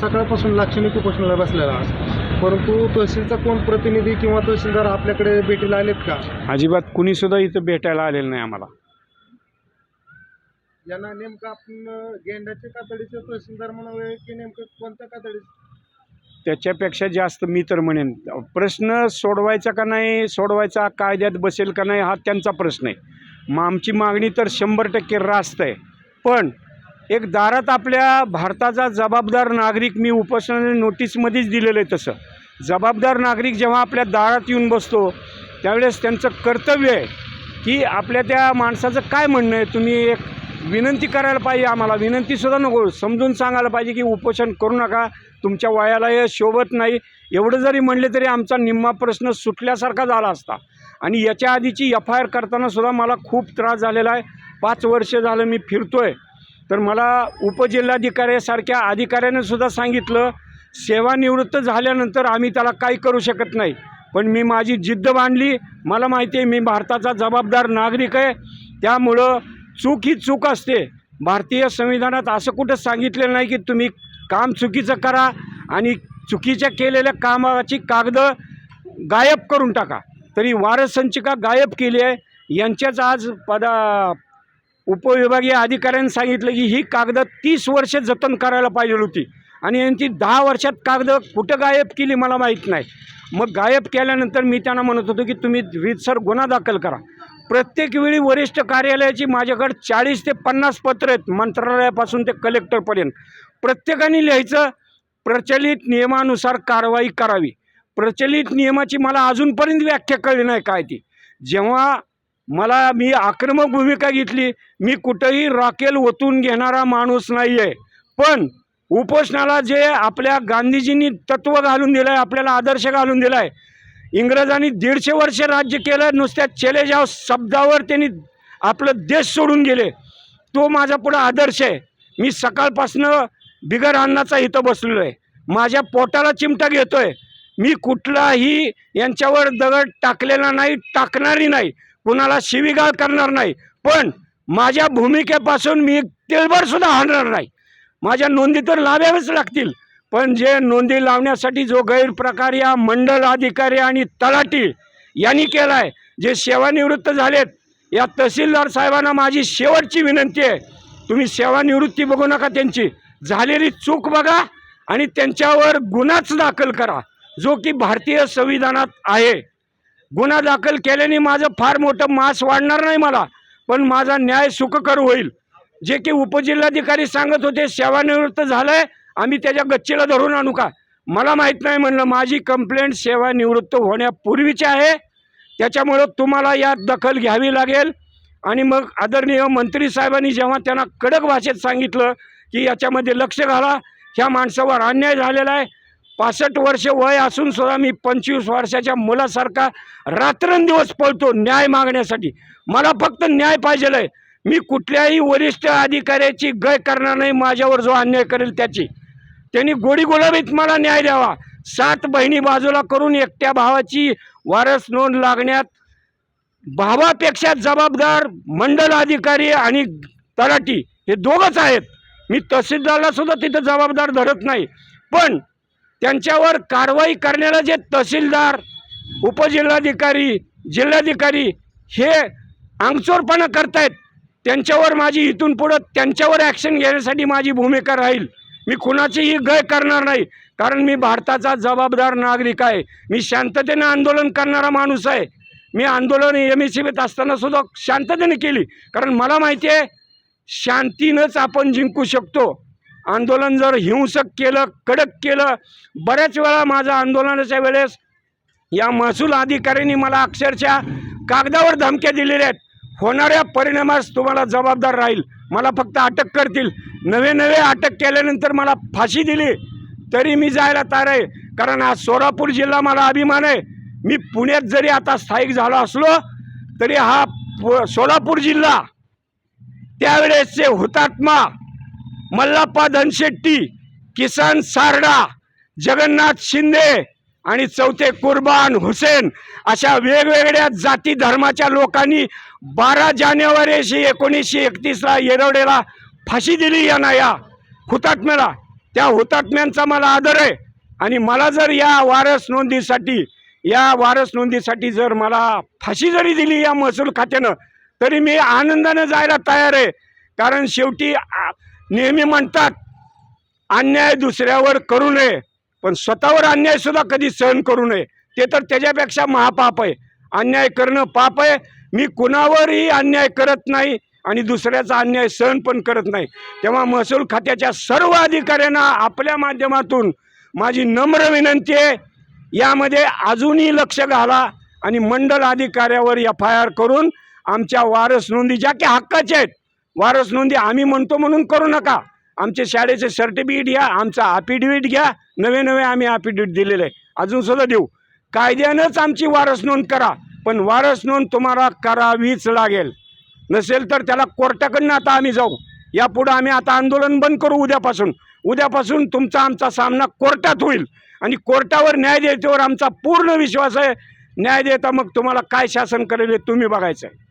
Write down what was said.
सकाळपासून लाक्षणिक उपोषणाला बसलेला आहे परंतु तहसीलचा कोण प्रतिनिधी किंवा तहसीलदार आपल्याकडे भेटीला आलेत का? अजिबात कुणी सुद्धा इथं भेटायला आलेलं नाही आम्हाला. यांना नेमकं आपण गेंड्याचे कातडीचे तहसीलदार म्हणावे की नेमकं कोणत्या कातडीचे? त्याच्यापेक्षा जास्त मी तर म्हणेन प्रश्न सोडवायचा का नाही सोडवायचा कायद्यात बसेल का नाही हा त्यांचा प्रश्न आहे. मग आमची मागणी तर शंभर टक्के रास्त आहे. पण एक दारात आपल्या भारताचा जबाबदार नागरिक मी उपोषण नोटीसमध्येच दिलेलं आहे तसं. जबाबदार नागरिक जेव्हा आपल्या दारात येऊन बसतो त्यावेळेस त्यांचं कर्तव्य आहे की आपल्या त्या माणसाचं काय म्हणणं आहे तुम्ही एक विनंती करायला पाहिजे आम्हाला. विनंतीसुद्धा नको समजून सांगायला पाहिजे की उपोषण करू नका तुमच्या वयाला हे शोभत नाही. एवढं जरी म्हणले तरी आमचा निम्मा प्रश्न सुटल्यासारखा झाला असता. आणि याच्या आधीची एफ आय आर करतानासुद्धा मला खूप त्रास झालेला आहे. पाच वर्ष झालं मी फिरतो आहे तर मला उपजिल्हाधिकाऱ्यासारख्या अधिकाऱ्यानं सुद्धा सांगितलं सेवानिवृत्त झाल्यानंतर आम्ही त्याला काही करू शकत नाही. पण मी माझी जिद्द बांधली मला माहिती आहे मी भारताचा जबाबदार नागरिक आहे. त्यामुळं चूक ही चूक असते. भारतीय संविधानात असं कुठं सांगितलेलं नाही की तुम्ही काम चुकीचं करा आणि चुकीच्या केलेल्या कामाची कागदं गायब करून टाका. तरी वारसंचिका गायब केली आहे. यांच्याच आज पदा उपविभागीय अधिकाऱ्यांनी सांगितलं की ही कागदं तीस वर्ष जतन करायला पाहिजे होती. आणि यांची दहा वर्षात कागदं कुठं गायब केली मला माहीत नाही. मग गायब केल्यानंतर मी त्यांना म्हणत होतो की तुम्ही वीजसर गुन्हा दाखल करा. प्रत्येक वेळी वरिष्ठ कार्यालयाची माझ्याकडे चाळीस ते पन्नास पत्र आहेत. मंत्रालयापासून ते कलेक्टरपर्यंत प्रत्येकाने लिहायचं प्रचलित नियमानुसार कारवाई करावी. प्रचलित नियमाची मला अजूनपर्यंत व्याख्या कळली नाही काय ती. जेव्हा मला मी आक्रमक भूमिका घेतली. मी कुठंही रॉकेल ओतून घेणारा माणूस नाही आहे पण उपोषणाला जे आपल्या गांधीजींनी तत्त्व घालून दिलं आहे आपल्याला आदर्श घालून दिला आहे इंग्रजांनी दीडशे वर्ष राज्य केलं नुसत्या चेले जाव शब्दावर त्यांनी आपलं देश सोडून गेले. तो माझा पुढं आदर्श आहे. मी सकाळपासनं बिगर अन्नाचा इथं बसलेलो आहे माझ्या पोटाला चिमटा घेतोय. मी कुठलाही यांच्यावर दगड टाकलेला नाही टाकणारी नाही. कुणाला शिवीगाळ करणार नाही. पण माझ्या भूमिकेपासून मी तेलभर सुद्धा हलणार नाही. माझ्या नोंदी तर लावाव्याच लागतील. पण जे नोंदी लावण्यासाठी जो गैरप्रकार या मंडल अधिकारी आणि तलाठी यांनी केला आहे जे सेवानिवृत्त झालेत या तहसीलदार साहेबांना माझी शेवटची विनंती आहे. तुम्ही सेवानिवृत्ती बघू नका त्यांची. झालेली चूक बघा आणि त्यांच्यावर गुन्हाच दाखल करा जो की भारतीय संविधानात आहे. गुन्हा दाखल केल्याने माझं फार मोठं मास वाढणार नाही मला पण माझा न्याय सुखकर होईल. जे की उपजिल्हाधिकारी सांगत होते सेवानिवृत्त झालंय आम्ही त्याच्या गच्चीला धरून आणू का? मला माहीत नाही म्हणलं माझी कंप्लेंट सेवानिवृत्त होण्यापूर्वीची आहे. त्याच्यामुळं तुम्हाला यात दखल घ्यावी लागेल. आणि मग आदरणीय मंत्री साहेबांनी जेव्हा त्यांना कडक भाषेत सांगितलं की याच्यामध्ये लक्ष घाला ह्या माणसावर अन्याय झालेला आहे पासष्ट वर्ष वय असून सुद्धा मी पंचवीस वर्षाच्या मुलासारखा रात्रंदिवस पळतो न्याय मागण्यासाठी. मला फक्त न्याय पाहिजेल आहे मी कुठल्याही वरिष्ठ अधिकाऱ्याची गय करणार नाही माझ्यावर जो अन्याय करेल त्याची. त्यांनी गोडी गुलाबीत मला न्याय द्यावा. सात बहिणी बाजूला करून एकट्या भावाची वारस नोंद लागण्यात भावापेक्षा जबाबदार मंडल अधिकारी आणि तलाठी हे दोघंच आहेत. मी तहसीलदारला सुद्धा तिथं जबाबदार धरत नाही. पण त्यांच्यावर कारवाई करण्याला जे तहसीलदार उपजिल्हाधिकारी जिल्हाधिकारी हे अंगचोरपणा करतायत. त्यांच्यावर माझी इथून पुढं त्यांच्यावर ॲक्शन घेण्यासाठी माझी भूमिका राहील. मी कुणाचीही गय करणार नाही. कारण मी भारताचा जबाबदार नागरिक आहे. मी शांततेने आंदोलन करणारा माणूस आहे. मी आंदोलन एम एस सीबीत असताना सुद्धा शांततेने केली. कारण मला माहिती आहे शांतीनंच आपण जिंकू शकतो. आंदोलन जर हिंसक केलं कडक केलं बऱ्याच वेळा माझं आंदोलनाच्या वेळेस या महसूल अधिकाऱ्यांनी मला अक्षरशः कागदावर धमक्या दिलेल्या आहेत. होणाऱ्या परिणामास तुम्हाला जबाबदार राहील. मला फक्त अटक करतील. नवे नवे अटक केल्यानंतर मला फाशी दिली. तरी मी जायला तयार आहे. कारण हा सोलापूर जिल्हा मला अभिमान आहे. मी पुण्यात जरी आता स्थायिक झालो असलो तरी हा पु- सोलापूर जिल्हा त्यावेळेसचे हुतात्मा मल्लाप्पा धनशेट्टी किसन सारडा जगन्नाथ शिंदे आणि चौथे कुर्बान हुसेन अशा वेगवेगळ्या जाती धर्माच्या लोकांनी बारा जानेवारीशी एकोणीसशे एकतीसला येरवडेला फाशी दिली यांना या हुतात्म्याला. त्या हुतात्म्यांचा मला आदर आहे आणि मला जर या वारस नोंदीसाठी या वारस नोंदीसाठी जर मला फाशी जरी दिली या महसूल खात्यानं तरी मी आनंदानं जायला तयार आहे. कारण शेवटी नेहमी म्हणतात अन्याय दुसऱ्यावर करू नये पण स्वतःवर अन्याय सुद्धा कधी सहन करू नये. ते तर त्याच्यापेक्षा महापाप आहे. अन्याय करणं पाप आहे. मी कुणावरही अन्याय करत नाही आणि दुसऱ्याचा अन्याय सहन पण करत नाही. तेव्हा महसूल खात्याच्या सर्व अधिकाऱ्यांना आपल्या माध्यमातून माझी नम्र विनंती आहे यामध्ये अजूनही लक्ष घाला आणि मंडल अधिकाऱ्यावर एफ आय आर करून आमच्या वारस नोंदी ज्या की हक्काच्या आहेत. वारस नोंदी आम्ही म्हणतो म्हणून करू नका. आमचे शाळेचे सर्टिफिकेट घ्या आमचा अफिडेविट घ्या. नवे नवे आम्ही अफिडेविट दिलेले आहे. अजून सुद्धा देऊ. कायद्यानंच आमची वारस नोंद करा. पण वारस नोंद तुम्हाला करावीच लागेल. नसेल तर त्याला कोर्टाकडनं आता आम्ही जाऊ. यापुढं आम्ही आता आंदोलन बंद करू उद्यापासून. उद्यापासून तुमचा आमचा सामना कोर्टात होईल. आणि कोर्टावर न्याय देतेवर आमचा पूर्ण विश्वास आहे. न्याय देता मग तुम्हाला काय शासन करेल हे तुम्ही बघायचं आहे.